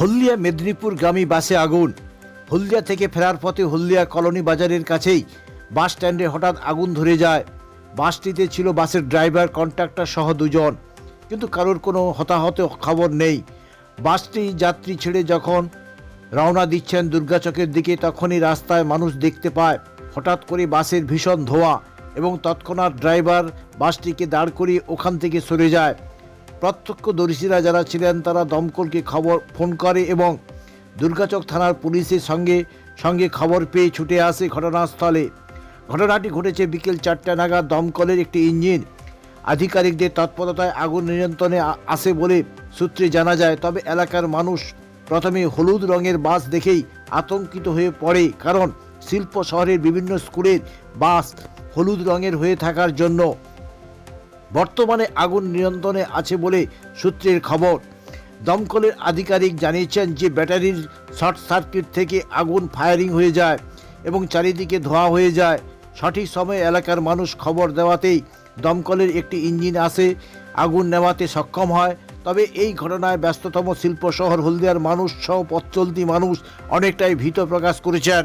হলদিয়া মেদিনীপুরগামী বাসে আগুন। হলদিয়া থেকে ফেরার পথে হলদিয়া কলোনি বাজারের কাছেই বাস স্ট্যান্ডে হঠাৎ আগুন ধরে যায়। বাসটিতে ছিল বাসের ড্রাইভার, কন্ট্রাক্টর সহ দুজন। কিন্তু কারোর কোনো হতাহত খবর নেই। বাসটি যাত্রী ছেড়ে যখন রওনা দিচ্ছেন দুর্গাচকের দিকে, তখনই রাস্তায় মানুষ দেখতে পায়, হঠাৎ করে বাসের ভীষণ ধোঁয়া এবং তৎক্ষণাৎ ড্রাইভার বাসটিকে দাঁড় করিয়ে ওখান থেকে সরে যায়। প্রত্যক্ষদর্শীরা যারা ছিলেন, তারা দমকলকে খবর ফোন করে এবং দুর্গাচক থানার পুলিশের সঙ্গে সঙ্গে খবর পেয়ে ছুটে আসে ঘটনাস্থলে। ঘটনাটি ঘটেছে বিকেল চারটা নাগাদ দমকলের একটি ইঞ্জিন। আধিকারিকদের তৎপরতায় আগুন নিয়ন্ত্রণে আসে বলে সূত্রে জানা যায়, তবে এলাকার মানুষ প্রথমে হলুদ রঙের বাস দেখেই আতঙ্কিত হয়ে পড়ে, কারণ শিল্প শহরের বিভিন্ন স্কুলের বাস হলুদ রঙের হয়ে থাকার জন্য। বর্তমানে আগুন নিয়ন্ত্রণে আছে বলে সূত্রের খবর। দমকলের আধিকারিক জানিয়েছেন যে ব্যাটারির শর্ট সার্কিট থেকে আগুন ফায়ারিং হয়ে যায় এবং চারিদিকে ধোঁয়া হয়ে যায়। সঠিক সময়ে এলাকার মানুষ খবর দেওয়াতেই দমকলের একটি ইঞ্জিন আসে। আগুন নেওয়াতে সক্ষম হয়। তবে এই ঘটনায় ব্যস্ততম শিল্প শহর হলদিয়ার মানুষ সহ পথ চলতি মানুষ অনেকটাই ভীত প্রকাশ করেছেন।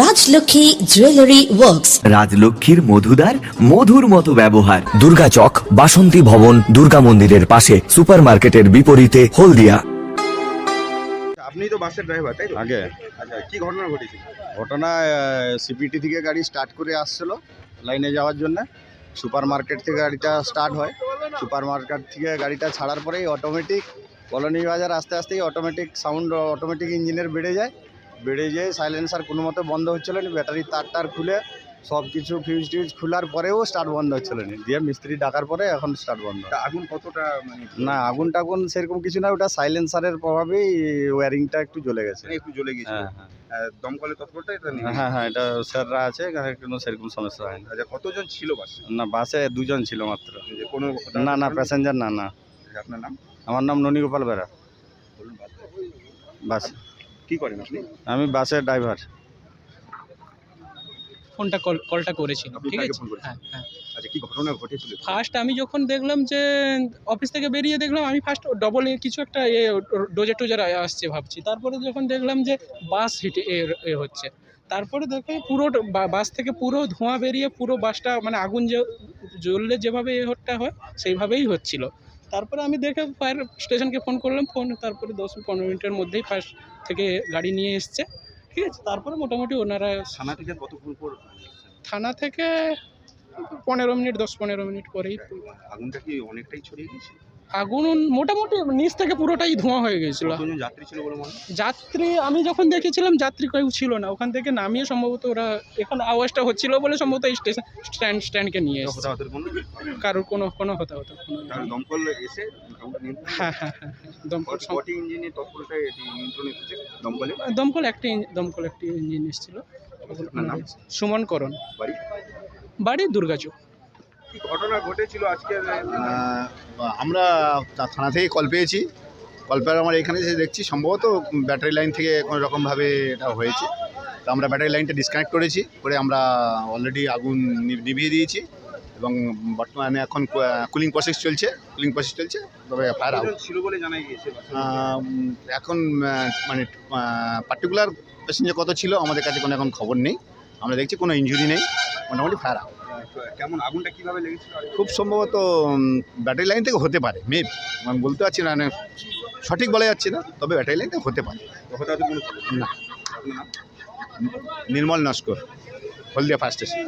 Rajlakshmi jewellery works রাজলক্ষ্মীর মধুদার মধুর মতো ব্যবহার। দুর্গাচক বাসন্তী ভবন দুর্গা মন্দিরের পাশে সুপারমার্কেটের বিপরীতে হলদিয়া। আপনি তো বাসের ড্রাইভার তাই তো? আগে। আচ্ছা কি ঘটনা ঘটেছিল? ঘটনা সিপিটি থেকে গাড়ি স্টার্ট করে আসছিল লাইনে যাওয়ার জন্য। সুপার মার্কেট থেকে গাড়িটা স্টার্ট হয়। সুপার মার্কেট থেকে গাড়িটা ছাড়ার পরেই অটোমেটিক কলোনি বাজার আস্তে আস্তেই অটোমেটিক সাউন্ড অটোমেটিক ইঞ্জিনের বেড়ে যায়। বেড়ে যেয়ে সাইলেন্সার কোনো মতে বন্ধ হচ্ছিল না ব্যাটারি তার টার খুলে সব কিছু ফিউজ টিউজ খোলার পরেও স্টার্ট বন্ধ হচ্ছিল না। দিয়ে মিস্ত্রি ডাকার পরে এখন স্টার্ট বন্ধ। আগুন কতটা মানে না আগুন টাগুন সেরকম কিছু না ওটা সাইলেন্সারের প্রভাবেই ওয়ারিংটা একটু জ্বলে গেছে। মানে একটু জ্বলে গেছিল। হ্যাঁ হ্যাঁ। দমকলে তৎপরতা এটা হ্যাঁ হ্যাঁ এটা স্যাররা আছে এখানে কোনো সেরকম সমস্যা হয় না। আচ্ছা কতজন ছিল বাসে? না বাসে দুজন ছিল মাত্র। কোনো না না প্যাসেঞ্জার না না। আপনার নাম? আমার নাম বেরা। বলুন বাস? বাস। কি করেন আপনি? আমি বাসের ড্রাইভার। ফোনটা কল কলটা করেছিল আপনি ঠিক আছে? ফোন করেছেন? হ্যাঁ হ্যাঁ। আচ্ছা কি ঘটনা ঘটেছিল? ফার্স্ট আমি যখন দেখলাম যে অফিস থেকে বেরিয়ে দেখলাম আমি ফার্স্ট ডবল কিছু একটা এ ডোজে টোজার আসছে ভাবছি। তারপরে যখন দেখলাম যে বাস হিটে এ এ হচ্ছে। তারপরে দেখে পুরো বা- বাস থেকে পুরো ধোঁয়া বেরিয়ে পুরো বাসটা মানে আগুন যে জ্বললে যেভাবে এ হটটা হয় সেইভাবেই হচ্ছিল। তারপরে আমি দেখে ফায়ার স্টেশনকে ফোন করলাম ফোন তারপরে দশ পনেরো মিনিটের মধ্যেই ফার্স্ট থেকে গাড়ি নিয়ে এসছে ঠিক আছে? তারপরে মোটামুটি ওনারা থানা থেকে কতক্ষণ পর থানা থেকে পনেরো মিনিট দশ পনেরো মিনিট পরেই আগুনটা কি অনেকটাই ছড়িয়ে গেছে? আগুন মোটামুটি নিচ থেকে পুরোটাই ধোঁয়া হয়ে গেছিল। যাত্রী ছিল হয়? যাত্রী আমি যখন দেখেছিলাম যাত্রী কেউ ছিল না। ওখান থেকে নামিয়ে সম্ভবত ওরা এখন আওয়াজটা হচ্ছিল বলে সম্ভবত এই স্টেশন স্ট্যান্ড স্ট্যান্ডকে নিয়ে এসেছে। কারোর কোনো কোনো হতে হতো দমকল এসে হ্যাঁ হ্যাঁ হ্যাঁ হ্যাঁ। দমকল এটি নিয়ন্ত্রণে এসেছে দমকলে? দমকল একটি দমকল একটি ইঞ্জিন এসেছিল। সুমন করণ। বাড়ি? বাড়ি দুর্গাচক। কি ঘটনা ঘটেছিল আজকে আমরা থানা থেকে কল পেয়েছি। কল পেয়ে আমরা এখানে এসে দেখছি সম্ভবত ব্যাটারি লাইন থেকে কোনো রকমভাবে এটা হয়েছে। তো আমরা ব্যাটারি লাইনটা ডিসকানেক্ট করেছি করে আমরা অলরেডি আগুন নিভিয়ে দিয়েছি এবং বর্তমানে এখন কুলিং প্রসেস চলছে কুলিং প্রসেস চলছে তবে ফায়ার আউট ছিল বলে জানা গিয়েছে? এখন মানে পার্টিকুলার প্যাসেঞ্জার কত ছিল আমাদের কাছে কোনো এখন খবর নেই। আমরা দেখছি কোনো ইনজুরি নেই মোটামুটি ফায়ার আউট কেমন আগুনটা কীভাবে লেগেছিল? খুব সম্ভবত ব্যাটারি লাইন থেকে হতে পারে মেবি আমি বলতে পারছি না মানে সঠিক বলা যাচ্ছে না তবে ব্যাটারি লাইন থেকে হতে পারে। না। Nirmal Naskar Haldia first station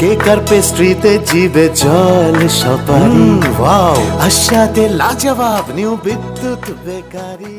cake আর পেস্ট্রিতে জিবে জল সপারি? ওয়াও। আশাতে লাজবাব new Bidyut bakery.